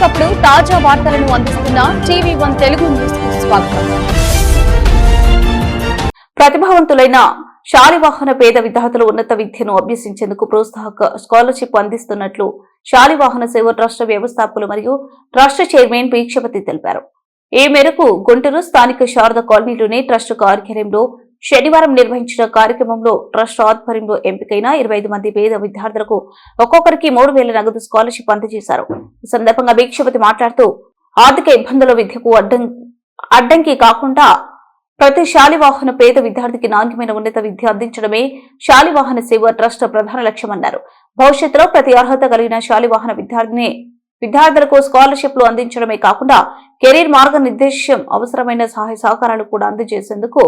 ఎప్పటికప్పుడు తాజా వార్తలను అందిస్తున్న టీవీ వన్ తెలుగు న్యూస్ స్వాగతం. ప్రతిభావంతులైన శాలివాహన పేద విద్యార్థులు ఉన్నత విద్యను అభ్యసించేందుకు ప్రోత్సాహక స్కాలర్షిప్ అందిస్తున్నట్లు శాలివాహన సేవ ట్రస్ట్ వ్యవస్థాపకులు మరియు ట్రస్ట్ చైర్మన్ పీక్షపతి తెలిపారు. ఈ మేరకు గుంటూరు స్థానిక శారద కాలనీలోని ట్రస్ట్ కార్యాలయంలో శనివారం నిర్వహించిన కార్యక్రమంలో ట్రస్ట్ ఆధ్వర్యంలో ఎంపికైన ఇరవై ఐదు మంది పేద విద్యార్థులకు ఒక్కొక్కరికి మూడు వేల నగదు స్కాలర్షిప్ అందజేశారు. ఈ సందర్భంగా భీక్షపతి మాట్లాడుతూ ఆర్థిక ఇబ్బందుల విద్యకు అడ్డం అడ్డంకి కాకుండా ప్రతి శాలివాహన పేద విద్యార్థికి నాణ్యమైన ఉన్నత విద్య అందించడమే శాలివాహన సేవ ట్రస్ట్ ప్రధాన లక్ష్యమన్నారు. భవిష్యత్తులో ప్రతి అర్హత కలిగిన శాలివాహన విద్యార్థిని విద్యార్థులకు స్కాలర్షిప్లు అందించడమే కాకుండా కెరీర్ మార్గనిర్దేశం అవసరమైన సహాయ సహకారాలు కూడా అందజేసేందుకు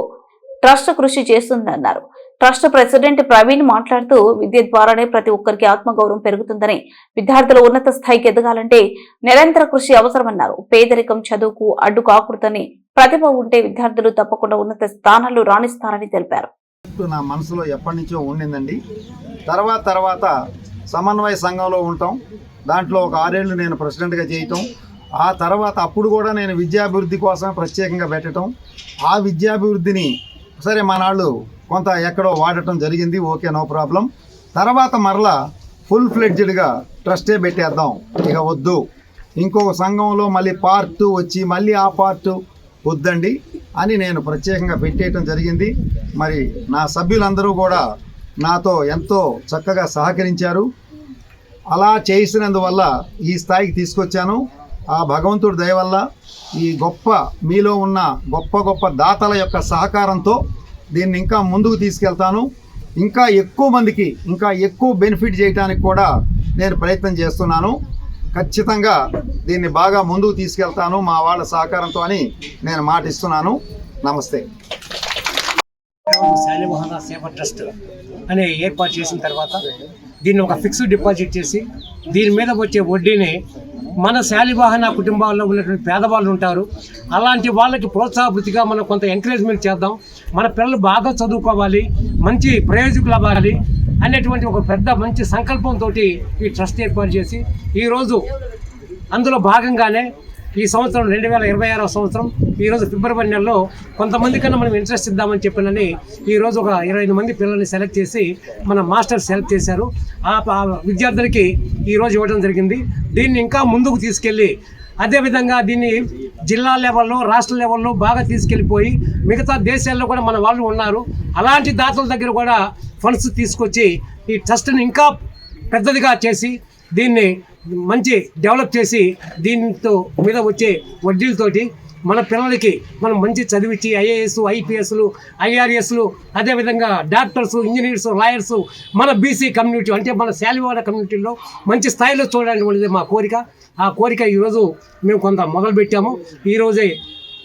ట్రస్ట్ కృషి చేస్తుందన్నారు. ట్రస్ట్ ప్రెసిడెంట్ ప్రవీణ్ మాట్లాడుతూ విద్య ద్వారానే ప్రతి ఒక్కరికి ఆత్మగౌరవం పెరుగుతుందని విద్యార్థులు ఉన్నత స్థాయికి ఎదగాలంటే నిరంతర కృషి అవసరమన్నారు. పేదరికం చదువుకు అడ్డు కాకూడదని ప్రతిభ ఉంటే విద్యార్థులు తప్పకుండా ఉన్నత స్థానాల్లో రాణిస్తారని తెలిపారు. నా మనసులో ఎప్పటి నుంచో ఉండిందండి. తర్వాత తర్వాత సమన్వయ సంఘంలో ఉంటాం. దాంట్లో ఒక ఆరేళ్ళు నేను ప్రెసిడెంట్గా చేయటం ఆ తర్వాత అప్పుడు కూడా నేను విద్యాభివృద్ధి కోసం ప్రత్యేకంగా పెట్టడం ఆ విద్యాభివృద్ధిని సరే మనాళ్ళు కొంత ఎక్కడో వాడటం జరిగింది. Okay no problem. తర్వాత మరలా ఫుల్ ఫ్లెడ్జ్డ్గా ట్రస్టే పెట్టేద్దాం. ఇక వద్దు. ఇంకొక సంఘంలో మళ్ళీ పార్ట్ టూ వచ్చి మళ్ళీ ఆ పార్ట్ వద్దండి అని నేను ప్రత్యేకంగా పెట్టేయటం జరిగింది. మరి నా సభ్యులందరూ కూడా నాతో ఎంతో చక్కగా సహకరించారు. అలా చేసినందువల్ల ఈ స్థాయికి తీసుకొచ్చాను. ఆ భగవంతుడి దయ వల్ల ఈ గొప్ప మీలో ఉన్న గొప్ప గొప్ప దాతల యొక్క సహకారంతో దీన్ని ఇంకా ముందుకు తీసుకెళ్తాను. ఇంకా ఎక్కువ మందికి ఇంకా ఎక్కువ బెనిఫిట్ చేయడానికి కూడా నేను ప్రయత్నం చేస్తున్నాను. ఖచ్చితంగా దీన్ని బాగా ముందుకు తీసుకెళ్తాను మా వాళ్ళ సహకారంతో అని నేను మాటిస్తున్నాను. నమస్తే. శాలిమోహన సేవ ట్రస్ట్ అనే ఏర్పాటు చేసిన తర్వాత దీన్ని ఒక ఫిక్స్డ్ డిపాజిట్ చేసి దీని మీద వచ్చే వడ్డీని మన శాలివాహన కుటుంబాల్లో ఉన్నటువంటి పేదవాళ్ళు ఉంటారు. అలాంటి వాళ్ళకి ప్రోత్సాహభృతిగా మనం కొంత ఎంకరేజ్మెంట్ చేద్దాం. మన పిల్లలు బాగా చదువుకోవాలి మంచి ప్రయోజకులు అవ్వాలి అనేటువంటి ఒక పెద్ద మంచి సంకల్పంతో ఈ ట్రస్ట్ ఏర్పాటు చేసి ఈరోజు అందులో భాగంగానే ఈ సంవత్సరం రెండు వేల ఇరవై ఆరో సంవత్సరం ఈరోజు ఫిబ్రవరి నెలలో కొంతమంది కన్నా మనం ఇంట్రెస్ట్ ఇద్దామని చెప్పినని ఈరోజు ఒక ఇరవై ఐదు మంది పిల్లల్ని సెలెక్ట్ చేసి మన మాస్టర్ సెలెక్ట్ చేశారు. ఆ ఆ విద్యార్థులకి ఈరోజు ఇవ్వడం జరిగింది. దీన్ని ఇంకా ముందుకు తీసుకెళ్ళి అదేవిధంగా దీన్ని జిల్లా లెవెల్లో రాష్ట్ర లెవెల్లో బాగా తీసుకెళ్ళిపోయి మిగతా దేశాల్లో కూడా మన వాళ్ళు ఉన్నారు. అలాంటి దాతల దగ్గర కూడా ఫండ్స్ తీసుకొచ్చి ఈ ట్రస్ట్ని ఇంకా పెద్దదిగా చేసి దీన్ని మంచి డెవలప్ చేసి దీంతో మీద వచ్చే వడ్డీలతోటి మన పిల్లలకి మనం మంచి చదివించి ఐఏఎస్ ఐపీఎస్లు ఐఆర్ఎస్లు అదేవిధంగా డాక్టర్స్ ఇంజనీర్స్ లాయర్స్ మన బీసీ కమ్యూనిటీ అంటే మన శాలివాడ కమ్యూనిటీలో మంచి స్థాయిలో చూడాలనేది మా కోరిక. ఆ కోరిక ఈరోజు మేము కొంత మొదలుపెట్టాము. ఈరోజే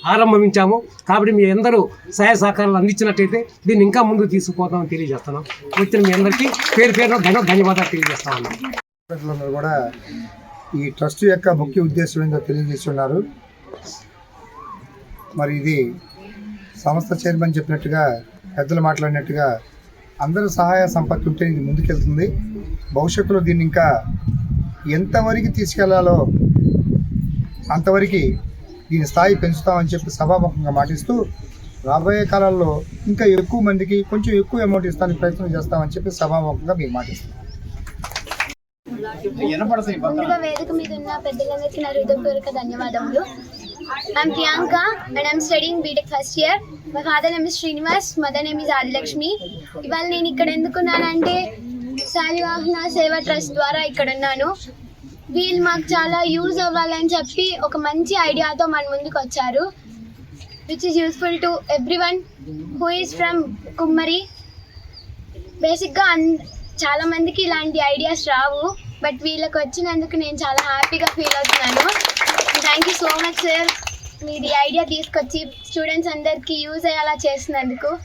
ఆరంభించాము. కాబట్టి మీ అందరూ సహాయ సహకారాలు అందించినట్టయితే దీన్ని ఇంకా ముందుకు తీసుకుపోతామని తెలియజేస్తున్నాం. వచ్చిన మీ అందరికీ పేరు పేరున ధన్యవాదాలు తెలియజేస్తా ఉన్నాం. ప్రజలందరూ కూడా ఈ ట్రస్ట్ యొక్క ముఖ్య ఉద్దేశం ఏందో తెలియజేస్తున్నారు. మరి ఇది సంస్థ చైర్మన్ చెప్పినట్టుగా పెద్దలు మాట్లాడినట్టుగా అందరూ సహాయ సంపత్తి ఉంటే ఇది ముందుకెళ్తుంది. భవిష్యత్తులో దీన్ని ఇంకా ఎంతవరకు తీసుకెళ్ళాలో అంతవరకు దీని స్థాయి పెంచుతామని చెప్పి సభాముఖంగా మాటిస్తూ రాబోయే కాలాల్లో ఇంకా ఎక్కువ మందికి కొంచెం ఎక్కువ అమౌంట్ ఇస్తానికి ప్రయత్నం చేస్తామని చెప్పి సభాముఖంగా మీకు మాటిస్తున్నాం. ముందుగా వేదిక మీద ఉన్న పెద్దలందరికీ నా హృదయపూర్వక ధన్యవాదములు. I'm Priyanka and I'm studying BTech first year మా father name is Srinivas mother name is Adilakshmi ఇవాళ నేను ఇక్కడ ఎందుకున్నానంటే శాలివాహన సేవా ట్రస్ట్ ద్వారా ఇక్కడ ఉన్నాను. వీళ్ళు మాకు చాలా యూజ్ అవ్వాలని చెప్పి ఒక మంచి ఐడియాతో మన ముందుకు వచ్చారు. Which is useful to every one who is from కుమ్మరి బేసిక్గా అన్ చాలా మందికి ఇలాంటి ఐడియాస్ రావు. బట్ వీళ్ళకి వచ్చినందుకు నేను చాలా హ్యాపీగా ఫీల్ అవుతున్నాను. Thank you so much sir మీరు ఈ ఐడియా తీసుకొచ్చి స్టూడెంట్స్ అందరికీ యూజ్ అయ్యేలా చేసినందుకు.